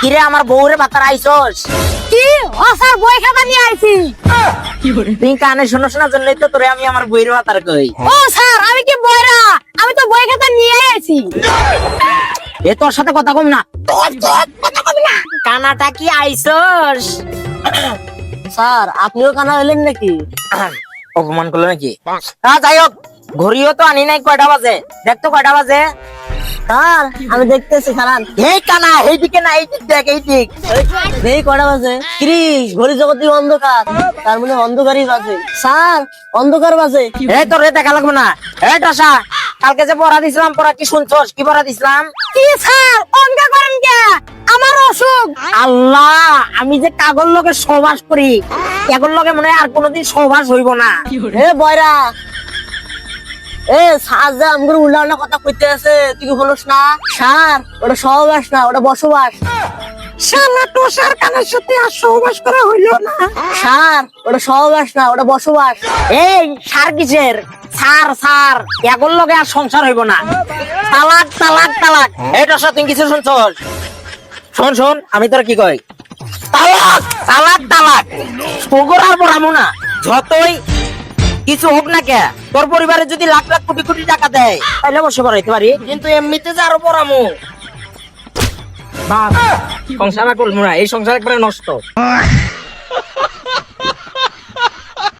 কিরে আমার বউরে বাতার আইছস কি? ও স্যার বই খাতা নিয়ে আইছি। তুই কানে শোনো শোনার জন্যই তো তোরে আমি আমার বাতার কই। ও স্যার আমি কি বইরা? আমি তো বই খাতা নিয়ে আইছি। এ তোর সাথে কথা কম না। কানাটা কি আইছস স্যার আপনিও কানা হলেন নাকি? অপমান করল নাকি? হ্যাঁ যাই হোক ঘড়িও তো আনি নাই কয়টা বাজে? দেখ তো কয়টা বাজে। স্যার আমি দেখতেছি খারান এই কানা এই দিকে না এই দিক দেখ এই দিক। এই কটা বাজে? ঘড়ি জগতি অন্ধকার। তার মানে অন্ধকারই বাজে। স্যার অন্ধকার বাজে। এই তোর দেখা লাগবে না। এই কালকে যে পড়া দিছিলাম পড়া কি শুনছস? কি পড়া দিছিলাম? কি স্যার? অন্ধকার করেন কে? আমার অসুখ। আল্লাহ আমি যে কাগজ লগে সহবাস করি কাগজ লগে মনে আর কোনোদিন সহবাস হইব না। এ বয়রা এ যে আমগুলো কথা কইতে আছে তুই না? ওটা সহবাস না ওটা বসবাস। কানের সাথে আর সহবাস করা হইল না। স্যার ওটা সহবাস না ওটা বসবাস। এই সার কিসের? সার সার লগে আর সংসার হইব না। তালাক তালাক তালাক। দশা তুই কিছু শুনছস শোন শোন আমি তোর কি কই? তালাক তালাক তালাক। তোগর আর পড়ামো না। যতই কিছু হোক না কে, তোর পরিবারে যদি লাখ লাখ কোটি কোটি টাকা দেয় তাহলে অবশ্য পড়াইতে পারি, কিন্তু এমনিতে যে আরও পড়ামো বাস সংসার করব না, এই সংসার একবারে নষ্ট।